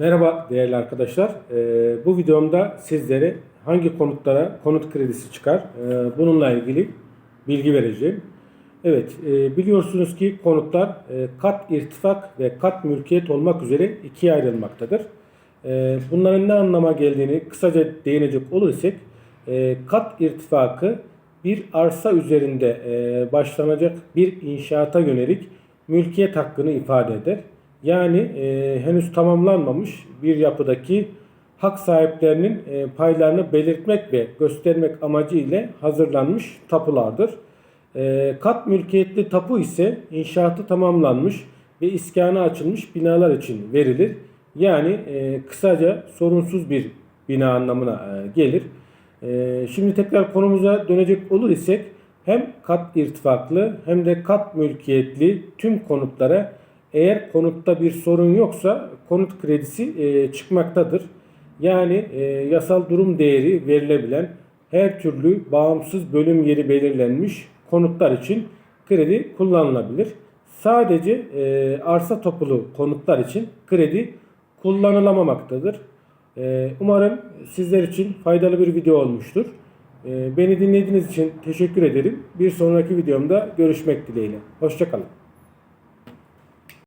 Merhaba değerli arkadaşlar. Ee, bu videomda sizlere hangi konutlara konut kredisi çıkar ee, bununla ilgili bilgi vereceğim. Evet e, biliyorsunuz ki konutlar e, kat irtifak ve kat mülkiyet olmak üzere ikiye ayrılmaktadır. E, bunların ne anlama geldiğini kısaca değinecek olursak e, kat irtifakı bir arsa üzerinde başlanacak bir inşaata yönelik mülkiyet hakkını ifade eder. Yani e, henüz tamamlanmamış bir yapıdaki hak sahiplerinin e, paylarını belirtmek ve göstermek amacı ile hazırlanmış tapulardır. E, kat mülkiyetli tapu ise inşaatı tamamlanmış ve iskana açılmış binalar için verilir. Yani e, kısaca sorunsuz bir bina anlamına e, gelir. E, şimdi tekrar konumuza dönecek olur isek hem kat irtifaklı hem de kat mülkiyetli tüm konutlara eğer konutta bir sorun yoksa konut kredisi e, çıkmaktadır. Yani e, yasal durum değeri verilebilen her türlü bağımsız bölüm yeri belirlenmiş konutlar için kredi kullanılabilir. Sadece e, arsa topulu konutlar için kredi kullanılamamaktadır. E, umarım sizler için faydalı bir video olmuştur. E, beni dinlediğiniz için teşekkür ederim. Bir sonraki videomda görüşmek dileğiyle. Hoşçakalın.